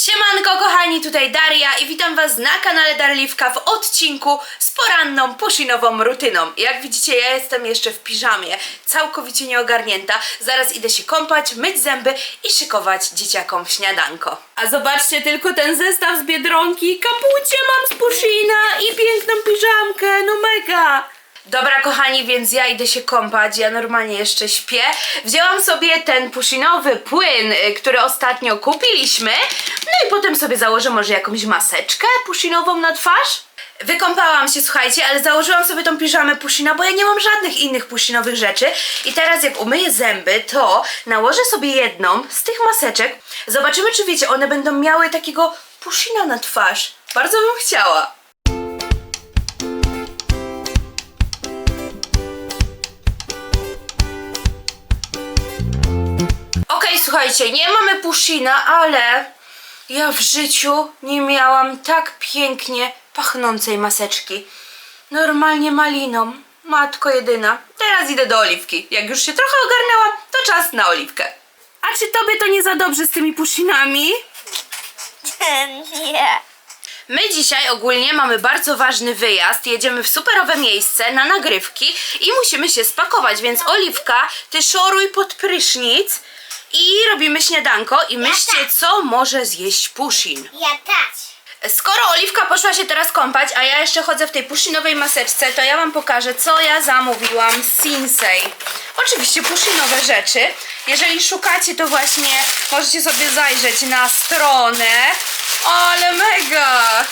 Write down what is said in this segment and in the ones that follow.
Siemanko kochani, tutaj Daria i witam was na kanale Darliwka w odcinku z poranną pusinową rutyną. Jak widzicie ja jestem jeszcze w piżamie, całkowicie nieogarnięta. Zaraz idę się kąpać, myć zęby i szykować dzieciakom śniadanko. A zobaczcie tylko ten zestaw z Biedronki, kapucie mam z pusina i piękną piżamkę, no mega! Dobra, kochani, więc ja idę się kąpać. Ja normalnie jeszcze śpię. Wzięłam sobie ten pushinowy płyn, y, który ostatnio kupiliśmy. No i potem sobie założę może jakąś maseczkę pushinową na twarz. Wykąpałam się, słuchajcie, ale założyłam sobie tą piżamę pushina, bo ja nie mam żadnych innych pushinowych rzeczy. I teraz jak umyję zęby, to nałożę sobie jedną z tych maseczek. Zobaczymy, czy wiecie, one będą miały takiego pushina na twarz. Bardzo bym chciała. Słuchajcie, nie mamy pushina, ale ja w życiu nie miałam tak pięknie pachnącej maseczki. Normalnie maliną. Matko jedyna. Teraz idę do oliwki. Jak już się trochę ogarnęłam, to czas na oliwkę. A czy tobie to nie za dobrze z tymi puszinami? Nie. My dzisiaj ogólnie mamy bardzo ważny wyjazd. Jedziemy w superowe miejsce na nagrywki i musimy się spakować, więc Oliwka, ty szoruj pod prysznic i robimy śniadanko i myślcie, co może zjeść Pushin. Ja też. Skoro Oliwka poszła się teraz kąpać, a ja jeszcze chodzę w tej pushinowej maseczce, to ja wam pokażę, co ja zamówiłam z Sinsei. Oczywiście pushinowe rzeczy. Jeżeli szukacie, to właśnie możecie sobie zajrzeć na stronę. Ale mega!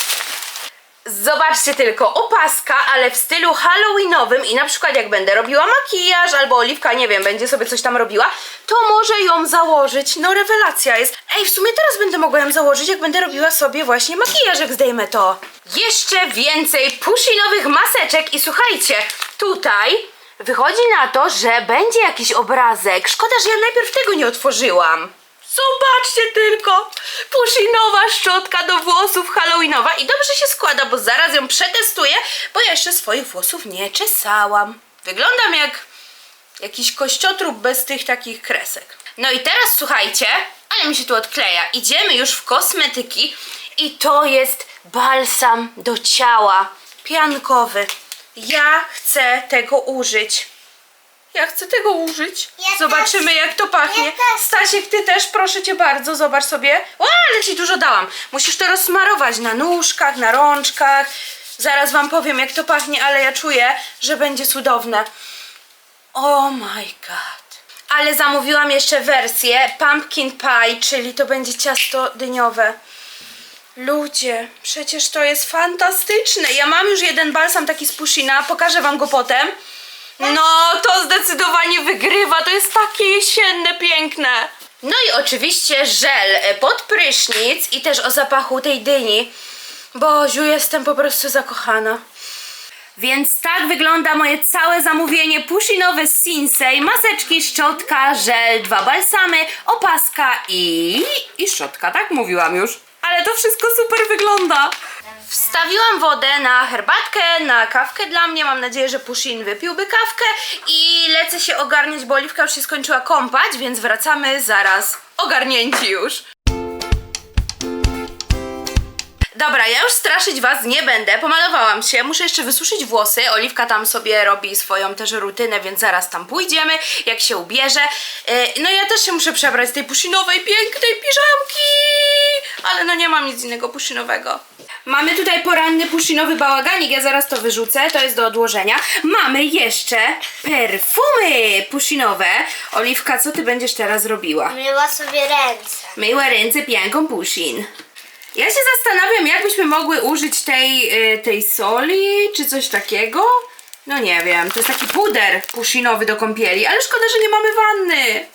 Zobaczcie tylko, opaska, ale w stylu halloweenowym i na przykład jak będę robiła makijaż albo Oliwka, nie wiem, będzie sobie coś tam robiła, to może ją założyć. No rewelacja jest. Ej, w sumie teraz będę mogła ją założyć, jak będę robiła sobie właśnie makijaż, jak zdejmę to. Jeszcze więcej pushinowych maseczek i słuchajcie, tutaj wychodzi na to, że będzie jakiś obrazek. Szkoda, że ja najpierw tego nie otworzyłam. Zobaczcie tylko! Pushinowa szczotka do włosów halloweenowa i dobrze się składa, bo zaraz ją przetestuję, bo ja jeszcze swoich włosów nie czesałam. Wyglądam jak jakiś kościotrup bez tych takich kresek. No i teraz słuchajcie, ale mi się tu odkleja. Idziemy już w kosmetyki i to jest balsam do ciała. Piankowy. Ja chcę tego użyć. Ja chcę tego użyć. Ja Zobaczymy jak to pachnie. Ja też. Stasiek, ty też proszę cię bardzo, zobacz sobie. O, ale ci dużo dałam. Musisz to rozsmarować na nóżkach, na rączkach. Zaraz wam powiem jak to pachnie, ale ja czuję, że będzie cudowne. Oh my god. Ale zamówiłam jeszcze wersję pumpkin pie, czyli to będzie ciasto dyniowe. Ludzie, przecież to jest fantastyczne. Ja mam już jeden balsam taki z Pushina, pokażę wam go potem. No, to zdecydowanie wygrywa, to jest takie jesienne, piękne. No i oczywiście żel e, pod prysznic i też o zapachu tej dyni. Boziu, jestem po prostu zakochana. Więc tak wygląda moje całe zamówienie pushinowe z Sinsei. Maseczki, szczotka, żel, dwa balsamy, opaska i... i szczotka, tak mówiłam już. Ale to wszystko super wygląda. Wstawiłam wodę na herbatkę, na kawkę dla mnie. Mam nadzieję, że Pushin wypiłby kawkę. I lecę się ogarniać, bo Oliwka już się skończyła kąpać, więc wracamy zaraz ogarnięci już. Dobra, ja już straszyć was nie będę. Pomalowałam się, muszę jeszcze wysuszyć włosy. Oliwka tam sobie robi swoją też rutynę, więc zaraz tam pójdziemy, jak się ubierze. Yy, No ja też się muszę przebrać z tej pushinowej, pięknej piżamki. Ale no nie mam nic innego puszynowego. Mamy tutaj poranny pushinowy bałaganik, ja zaraz to wyrzucę, to jest do odłożenia. Mamy jeszcze perfumy pushinowe. Oliwka, co ty będziesz teraz robiła? Myła sobie ręce. Myła ręce pianką Pushin. Ja się zastanawiam, jak byśmy mogły użyć tej, y, tej soli, czy coś takiego. No nie wiem, to jest taki puder pushinowy do kąpieli, ale szkoda, że nie mamy wanny.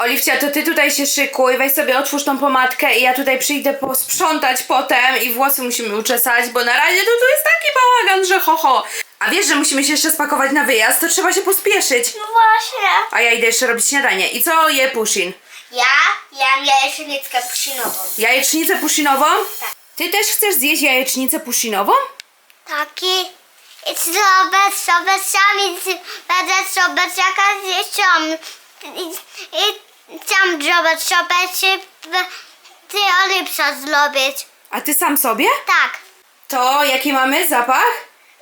Oliwcia, to ty tutaj się szykuj, weź sobie otwórz tą pomadkę i ja tutaj przyjdę posprzątać potem i włosy musimy uczesać, bo na razie to tu jest taki bałagan, że ho ho. A wiesz, że musimy się jeszcze spakować na wyjazd, to trzeba się pospieszyć. No właśnie. A ja idę jeszcze robić śniadanie. I co je Pushin? Ja jem jajecznicę pusinową. Jajecznicę puszynową? Tak. Ty też chcesz zjeść jajecznicę puszynową? Taki i sobie, sobie sami będę sobie jakaś zjeść I, i zrobię sobie czy ty olipsa zrobić. A ty sam sobie? Tak. To jaki mamy zapach?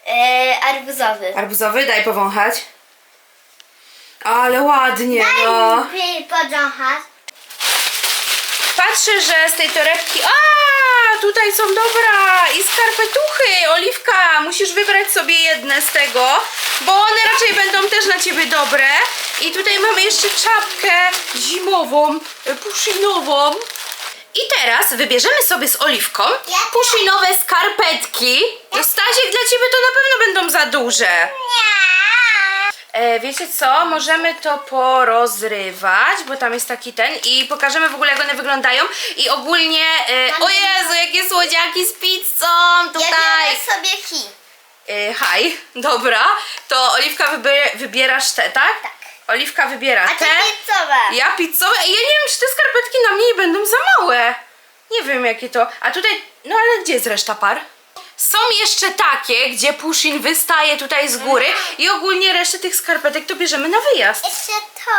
Yy, arbuzowy. Arbuzowy, daj powąchać. Ale ładnie, Daj no. mi podąchać. Patrzę, że z tej torebki... A, tutaj są dobra i skarpetuchy. Oliwka, musisz wybrać sobie jedne z tego, bo one raczej będą też na ciebie dobre. I tutaj mamy jeszcze czapkę zimową, e, puszynową. I teraz wybierzemy sobie z Oliwką puszynowe skarpetki. No Stasiek, dla ciebie to na pewno będą za duże. E, wiecie co? Możemy to porozrywać, bo tam jest taki ten i pokażemy w ogóle jak one wyglądają i ogólnie, e, o Jezu, jakie słodziaki z pizzą tutaj. Jedziemy sobie hi. E, haj, dobra, to Oliwka wybier wybierasz te, tak? Tak. Oliwka wybiera A ty te. pizzowe. Ja pizzowe i ja nie wiem, czy te skarpetki na mnie nie będą za małe. Nie wiem jakie to. A tutaj, no ale gdzie jest reszta par? Są jeszcze takie, gdzie Pushin wystaje tutaj z góry i ogólnie resztę tych skarpetek to bierzemy na wyjazd. Jeszcze to.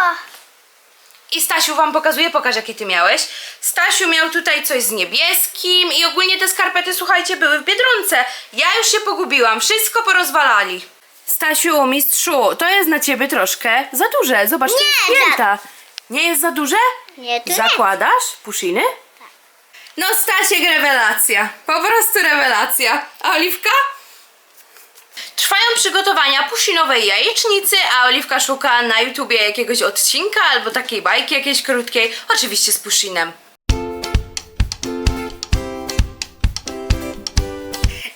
I Stasiu wam pokazuje, pokaż jakie ty miałeś. Stasiu miał tutaj coś z niebieskim i ogólnie te skarpety, słuchajcie, były w Biedronce. Ja już się pogubiłam, wszystko porozwalali. Stasiu, mistrzu, to jest na ciebie troszkę za duże. Zobacz, to Nie, jest pięta. Nie jest za duże? Nie, to nie. Zakładasz pushiny? No Stasiek, rewelacja. Po prostu rewelacja. A Oliwka? Trwają przygotowania pushinowej jajecznicy, a Oliwka szuka na YouTubie jakiegoś odcinka albo takiej bajki jakiejś krótkiej, oczywiście z pushinem.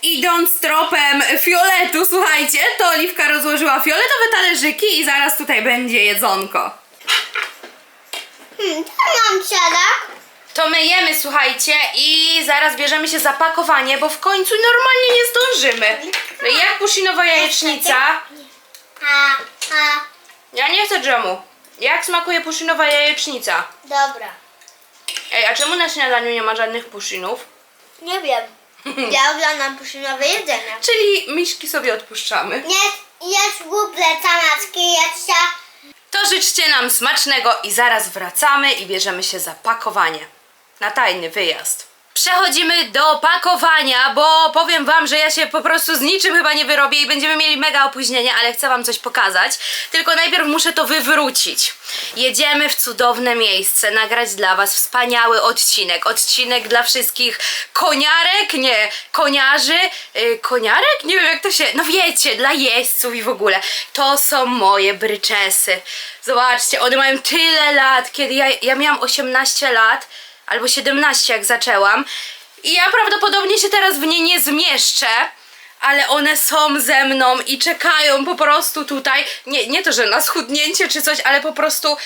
Idąc tropem fioletu, słuchajcie, to Oliwka rozłożyła fioletowe talerzyki i zaraz tutaj będzie jedzonko. Hmm, to mam siadak. To myjemy, słuchajcie, i zaraz bierzemy się za pakowanie, bo w końcu normalnie nie zdążymy. No jak pushinowa jajecznica? A, a, Ja nie chcę dżemu. Jak smakuje pushinowa jajecznica? dobra. Ej, a czemu na śniadaniu nie ma żadnych pushinów? Nie wiem. Ja oglądam puszynowe jedzenie. Czyli miśki sobie odpuszczamy. Nie, jest guble tamacki, jeszcze. To życzcie nam smacznego i zaraz wracamy i bierzemy się za pakowanie. Na tajny wyjazd. Przechodzimy do pakowania, bo powiem wam, że ja się po prostu z niczym chyba nie wyrobię i będziemy mieli mega opóźnienie, ale chcę wam coś pokazać. Tylko najpierw muszę to wywrócić. Jedziemy w cudowne miejsce, nagrać dla was wspaniały odcinek. Odcinek dla wszystkich koniarek, nie, koniarzy, yy, koniarek? Nie wiem jak to się, no wiecie, dla jeźdźców i w ogóle. To są moje bryczesy. Zobaczcie, one mają tyle lat, kiedy ja, ja miałam 18 lat, albo 17 jak zaczęłam. I ja prawdopodobnie się teraz w nie nie zmieszczę, ale one są ze mną i czekają po prostu tutaj. Nie, nie to, że na schudnięcie czy coś, ale po prostu.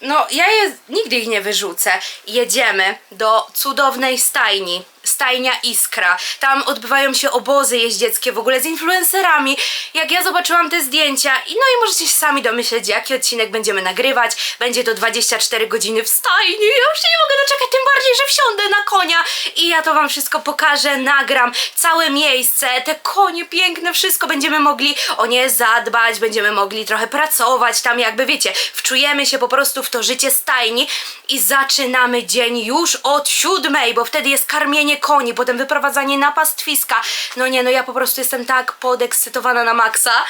No, ja je nigdy ich nie wyrzucę. Jedziemy do cudownej stajni. Stajnia Iskra. Tam odbywają się obozy jeździeckie w ogóle z influencerami. Jak ja zobaczyłam te zdjęcia, i no i możecie się sami domyśleć, jaki odcinek będziemy nagrywać. Będzie to 24 godziny w stajni. Ja już nie mogę doczekać, tym bardziej, że wsiądę na konia i ja to wam wszystko pokażę, nagram. Całe miejsce, te konie piękne, wszystko będziemy mogli o nie zadbać, będziemy mogli trochę pracować tam, jakby wiecie, wczujemy się po prostu w to życie stajni i zaczynamy dzień już od siódmej, bo wtedy jest karmienie koni, potem wyprowadzanie na pastwiska. No nie, no ja po prostu jestem tak podekscytowana na maksa.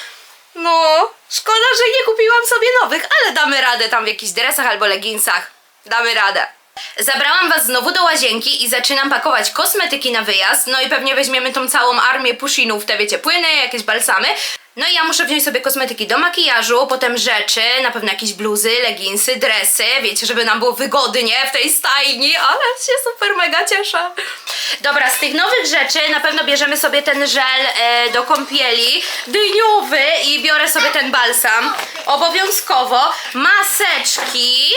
No, szkoda, że nie kupiłam sobie nowych, ale damy radę tam w jakichś dresach albo leginsach. Damy radę. Zabrałam was znowu do łazienki i zaczynam pakować kosmetyki na wyjazd. No i pewnie weźmiemy tą całą armię pushinów, te wiecie, płyny, jakieś balsamy. No i ja muszę wziąć sobie kosmetyki do makijażu, potem rzeczy, na pewno jakieś bluzy, leginsy, dresy, wiecie, żeby nam było wygodnie w tej stajni, ale się super mega cieszę. Dobra, z tych nowych rzeczy na pewno bierzemy sobie ten żel e, do kąpieli dyniowy i biorę sobie ten balsam. Obowiązkowo maseczki.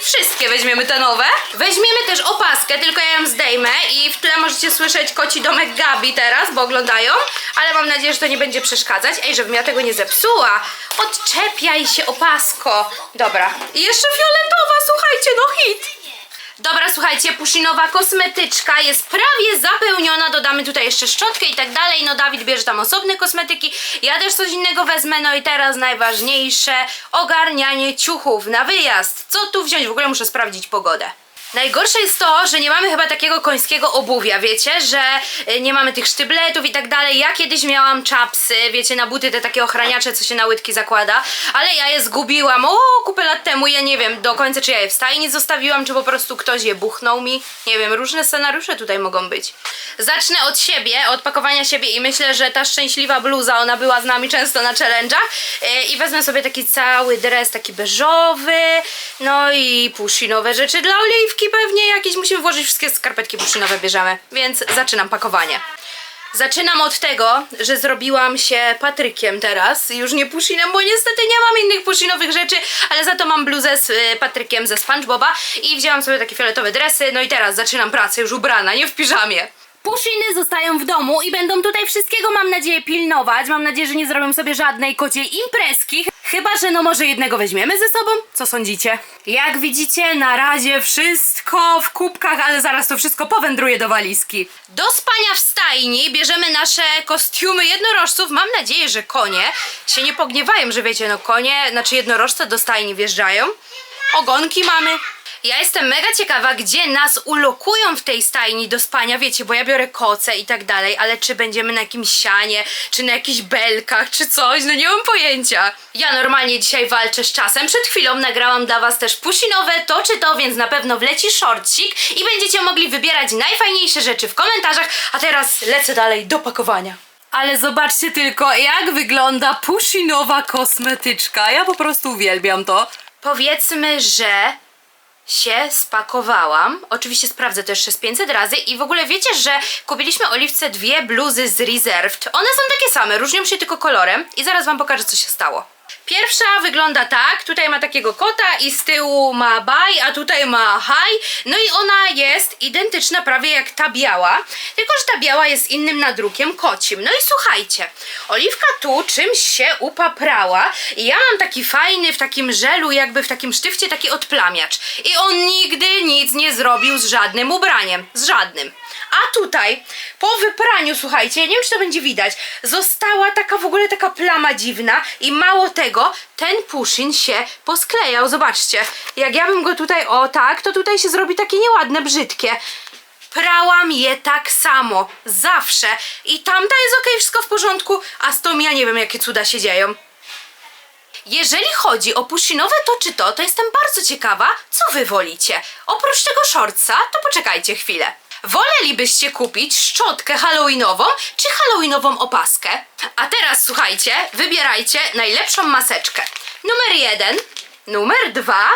Wszystkie weźmiemy te nowe. Weźmiemy też opaskę, tylko ja ją zdejmę i w tle możecie słyszeć koci domek Gabi teraz, bo oglądają, ale mam nadzieję, że to nie będzie przeszkadzać. Ej, żebym ja tego nie zepsuła. Odczepiaj się opasko. Dobra. I jeszcze fioletowa, słuchajcie, no hit. Dobra, słuchajcie, pushinowa kosmetyczka jest prawie zapełniona. Dodamy tutaj jeszcze szczotkę i tak dalej. No, Dawid bierze tam osobne kosmetyki. Ja też coś innego wezmę. No i teraz najważniejsze ogarnianie ciuchów na wyjazd. Co tu wziąć? W ogóle muszę sprawdzić pogodę. Najgorsze jest to, że nie mamy chyba takiego końskiego obuwia, wiecie, że y, nie mamy tych sztybletów i tak dalej. Ja kiedyś miałam czapsy, wiecie, na buty te takie ochraniacze, co się na łydki zakłada, ale ja je zgubiłam, o, kupę lat temu, ja nie wiem do końca, czy ja je w stajni zostawiłam, czy po prostu ktoś je buchnął mi. Nie wiem, różne scenariusze tutaj mogą być. Zacznę od siebie, od pakowania siebie i myślę, że ta szczęśliwa bluza, ona była z nami często na challenge'ach y, i wezmę sobie taki cały dres, taki beżowy, no i pushinowe rzeczy dla oliwki pewnie jakieś musimy włożyć, wszystkie skarpetki pushinowe bierzemy, więc zaczynam pakowanie. Zaczynam od tego, że zrobiłam się Patrykiem teraz, już nie Pushinem, bo niestety nie mam innych Pushinowych rzeczy, ale za to mam bluzę z y, Patrykiem ze SpongeBoba i wzięłam sobie takie fioletowe dresy, no i teraz zaczynam pracę już ubrana, nie w piżamie. Pushiny zostają w domu i będą tutaj wszystkiego, mam nadzieję, pilnować. Mam nadzieję, że nie zrobią sobie żadnej kociej imprezki. Chyba, że no może jednego weźmiemy ze sobą? Co sądzicie? Jak widzicie, na razie wszystko w kubkach, ale zaraz to wszystko powędruje do walizki. Do spania w stajni bierzemy nasze kostiumy jednorożców. Mam nadzieję, że konie się nie pogniewają, że wiecie, no konie, znaczy jednorożce do stajni wjeżdżają. Ogonki mamy. Ja jestem mega ciekawa, gdzie nas ulokują w tej stajni do spania, wiecie, bo ja biorę koce i tak dalej, ale czy będziemy na jakimś sianie, czy na jakichś belkach, czy coś, no nie mam pojęcia. Ja normalnie dzisiaj walczę z czasem. Przed chwilą nagrałam dla was też pusinowe to czy to, więc na pewno wleci shortcik i będziecie mogli wybierać najfajniejsze rzeczy w komentarzach, a teraz lecę dalej do pakowania. Ale zobaczcie tylko, jak wygląda pushinowa kosmetyczka. Ja po prostu uwielbiam to. Powiedzmy, że się spakowałam. Oczywiście sprawdzę to jeszcze z 500 razy i w ogóle wiecie, że kupiliśmy Oliwce dwie bluzy z Reserved. One są takie same, różnią się tylko kolorem i zaraz wam pokażę co się stało. Pierwsza wygląda tak, tutaj ma takiego kota i z tyłu ma baj, a tutaj ma high. No i ona jest identyczna prawie jak ta biała, tylko że ta biała jest innym nadrukiem kocim. No i słuchajcie, Oliwka tu czymś się upaprała i ja mam taki fajny w takim żelu, jakby w takim sztywcie taki odplamiacz. I on nigdy nic nie zrobił z żadnym ubraniem, z żadnym. A tutaj po wypraniu, słuchajcie, nie wiem czy to będzie widać, została taka w ogóle taka plama dziwna i mało tego, ten puszyn się posklejał, zobaczcie. Jak ja bym go tutaj, o tak, to tutaj się zrobi takie nieładne, brzydkie. Prałam je tak samo, zawsze. I tamta jest ok, wszystko w porządku, a z tą ja nie wiem jakie cuda się dzieją. Jeżeli chodzi o pushinowe to czy to, to jestem bardzo ciekawa, co wy wolicie. Oprócz tego shortsa, to poczekajcie chwilę. Wolelibyście kupić szczotkę halloweenową czy halloweenową opaskę? A teraz słuchajcie, wybierajcie najlepszą maseczkę. Numer jeden, numer dwa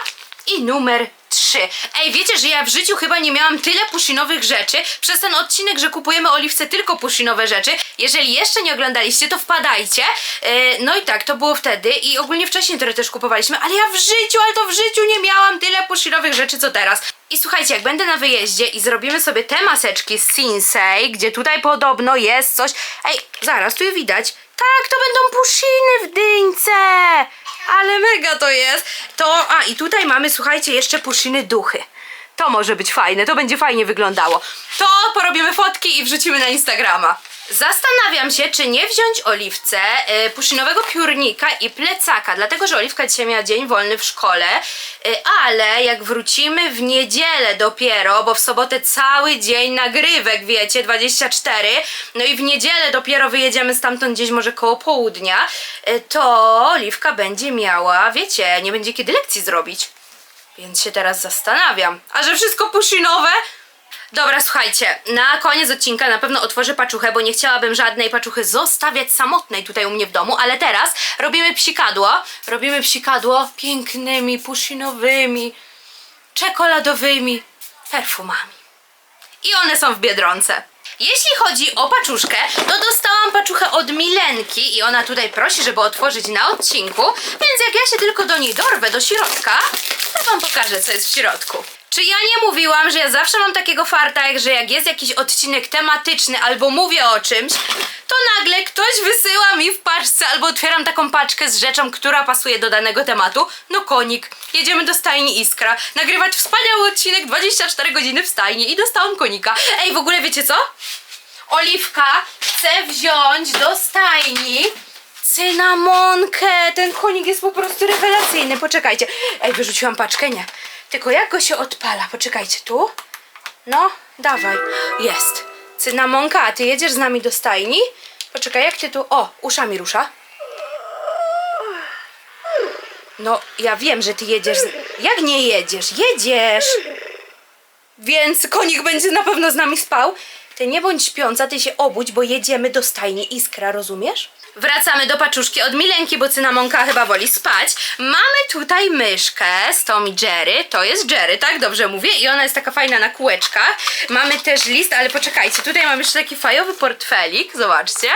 i numer trzy. Ej, wiecie, że ja w życiu chyba nie miałam tyle pushinowych rzeczy przez ten odcinek, że kupujemy Oliwce tylko pushinowe rzeczy. Jeżeli jeszcze nie oglądaliście, to wpadajcie. Yy, no i tak, to było wtedy i ogólnie wcześniej które też kupowaliśmy, ale ja w życiu, ale to w życiu nie miałam tyle pushinowych rzeczy co teraz. I słuchajcie, jak będę na wyjeździe i zrobimy sobie te maseczki z Sinsei, gdzie tutaj podobno jest coś... Ej, zaraz, tu je widać. Tak, to będą pushiny w dyńce! Ale mega to jest. To, a i tutaj mamy, słuchajcie, jeszcze puszyny duchy. To może być fajne, to będzie fajnie wyglądało. To porobimy fotki i wrzucimy na Instagrama. Zastanawiam się, czy nie wziąć Oliwce y, puszynowego piórnika i plecaka, dlatego że Oliwka dzisiaj miała dzień wolny w szkole, y, ale jak wrócimy w niedzielę dopiero, bo w sobotę cały dzień nagrywek, wiecie, 24, no i w niedzielę dopiero wyjedziemy stamtąd gdzieś może koło południa, y, to Oliwka będzie miała, wiecie, nie będzie kiedy lekcji zrobić. Więc się teraz zastanawiam. A że wszystko pushinowe? Dobra, słuchajcie, na koniec odcinka na pewno otworzę paczuchę, bo nie chciałabym żadnej paczuchy zostawiać samotnej tutaj u mnie w domu, ale teraz robimy psikadło. Robimy psikadło pięknymi, pushinowymi, czekoladowymi perfumami. I one są w Biedronce. Jeśli chodzi o paczuszkę, to dostałam paczuchę od Milenki i ona tutaj prosi, żeby otworzyć na odcinku, więc jak ja się tylko do niej dorwę do środka, to wam pokażę, co jest w środku. Czy ja nie mówiłam, że ja zawsze mam takiego farta, jak że jak jest jakiś odcinek tematyczny albo mówię o czymś, to nagle ktoś wysyła mi w paczce albo otwieram taką paczkę z rzeczą, która pasuje do danego tematu. No konik, jedziemy do stajni Iskra, nagrywać wspaniały odcinek 24 godziny w stajni i dostałam konika. Ej, w ogóle wiecie co? Oliwka chce wziąć do stajni cynamonkę. Ten konik jest po prostu rewelacyjny. Poczekajcie. Ej, wyrzuciłam paczkę? Nie. Tylko jak go się odpala? Poczekajcie, tu? No, dawaj. Jest. Cynamonka, a ty jedziesz z nami do stajni? Poczekaj, jak ty tu... O, uszami rusza. No, ja wiem, że ty jedziesz. Z... Jak nie jedziesz? Jedziesz! Więc konik będzie na pewno z nami spał. Ty nie bądź śpiąca, ty się obudź, bo jedziemy do stajni Iskra, rozumiesz? Wracamy do paczuszki od Milenki, bo cynamonka chyba woli spać. Mamy tutaj myszkę z Tom i Jerry. To jest Jerry, tak? Dobrze mówię. I ona jest taka fajna na kółeczkach. Mamy też list, ale poczekajcie, tutaj mamy jeszcze taki fajowy portfelik. Zobaczcie.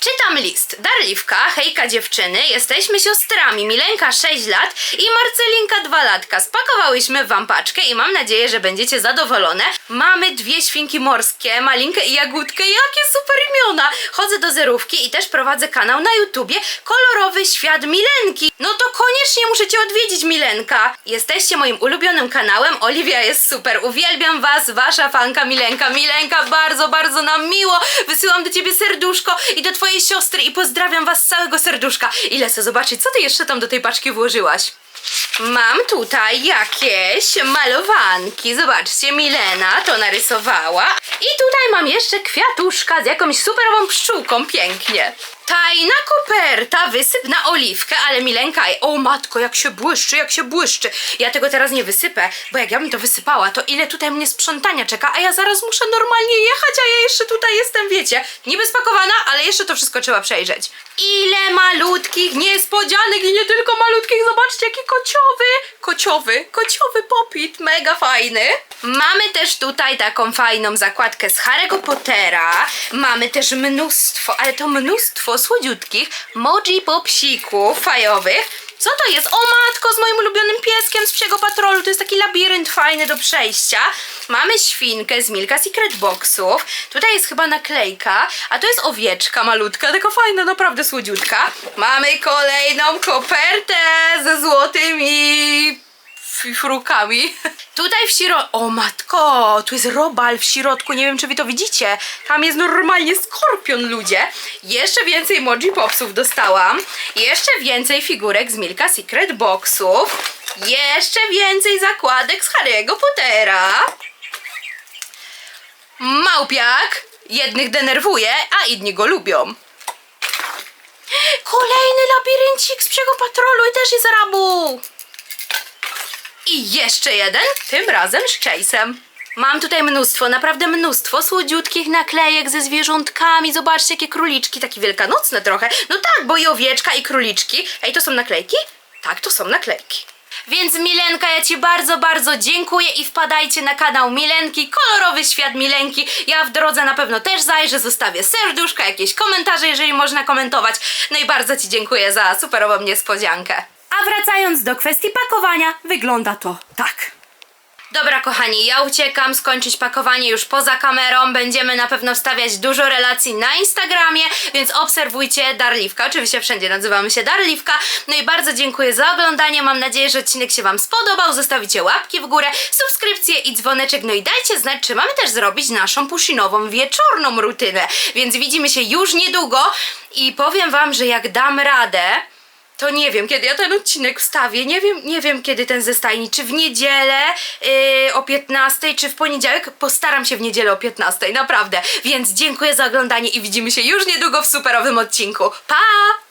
Czytam list. Darliwka, hejka dziewczyny, jesteśmy siostrami. Milenka 6 lat i Marcelinka 2 latka. Spakowałyśmy wam paczkę i mam nadzieję, że będziecie zadowolone. Mamy dwie świnki morskie, Malinkę i Jagódkę. Jakie super imiona! Chodzę do zerówki i też prowadzę kanał na YouTubie Kolorowy Świat Milenki. No to koniecznie muszę cię odwiedzić, Milenka. Jesteście moim ulubionym kanałem. Oliwia jest super. Uwielbiam was, wasza fanka Milenka. Milenka, bardzo, bardzo nam miło. Wysyłam do ciebie serduszko i do twojej siostry i pozdrawiam was z całego serduszka. I lecę zobaczyć, co ty jeszcze tam do tej paczki włożyłaś. Mam tutaj jakieś malowanki. Zobaczcie, Milena to narysowała. I tutaj mam jeszcze kwiatuszka z jakąś superową pszczółką. Pięknie. Tajna koperta, wysyp na oliwkę, ale Milenka, o matko, jak się błyszczy, jak się błyszczy. Ja tego teraz nie wysypę, bo jak ja bym to wysypała, to ile tutaj mnie sprzątania czeka, a ja zaraz muszę normalnie jechać, a ja jeszcze tutaj jestem, wiecie, niby spakowana, ale jeszcze to wszystko trzeba przejrzeć. Ile malutkich niespodzianek i nie tylko malutkich, zobaczcie jaki kociowy, kociowy, kociowy popit, mega fajny. Mamy też tutaj taką fajną zakładkę z Harry'ego Pottera, mamy też mnóstwo, ale to mnóstwo słodziutkich moji popsików fajowych. Co to jest? O matko, z moim ulubionym pieskiem z psiego patrolu. To jest taki labirynt fajny do przejścia. Mamy świnkę z Milka Secret Boxów. Tutaj jest chyba naklejka, a to jest owieczka malutka, taka fajna, naprawdę słodziutka. Mamy kolejną kopertę ze złotymi frukami. Tutaj w środku. O matko, tu jest robal w środku. Nie wiem, czy wy to widzicie. Tam jest normalnie skorpion, ludzie. Jeszcze więcej Moji Popsów dostałam. Jeszcze więcej figurek z Milka Secret Boxów. Jeszcze więcej zakładek z Harry'ego Pottera. Małpiak jednych denerwuje, a inni go lubią. Kolejny labiryncik z psiego patrolu i też jest rabu. I jeszcze jeden, tym razem z chase'em. Mam tutaj mnóstwo, naprawdę mnóstwo słodziutkich naklejek ze zwierzątkami. Zobaczcie, jakie króliczki, takie wielkanocne trochę. No tak, bo i owieczka, i króliczki. Ej, to są naklejki? Tak, to są naklejki. Więc Milenka, ja Ci bardzo, bardzo dziękuję i wpadajcie na kanał Milenki, kolorowy świat Milenki. Ja w drodze na pewno też zajrzę, zostawię serduszka, jakieś komentarze, jeżeli można komentować. No i bardzo Ci dziękuję za superową niespodziankę. A wracając do kwestii pakowania, wygląda to tak. Dobra, kochani, ja uciekam skończyć pakowanie już poza kamerą. Będziemy na pewno wstawiać dużo relacji na Instagramie, więc obserwujcie Darliwka. Oczywiście wszędzie nazywamy się Darliwka. No i bardzo dziękuję za oglądanie. Mam nadzieję, że odcinek się Wam spodobał. Zostawicie łapki w górę, subskrypcję i dzwoneczek. No i dajcie znać, czy mamy też zrobić naszą pusinową wieczorną rutynę. Więc widzimy się już niedługo i powiem Wam, że jak dam radę to nie wiem, kiedy ja ten odcinek wstawię. Nie wiem, nie wiem kiedy ten ze stajni. Czy w niedzielę yy, o 15, czy w poniedziałek. Postaram się w niedzielę o 15, naprawdę. Więc dziękuję za oglądanie i widzimy się już niedługo w superowym odcinku. Pa!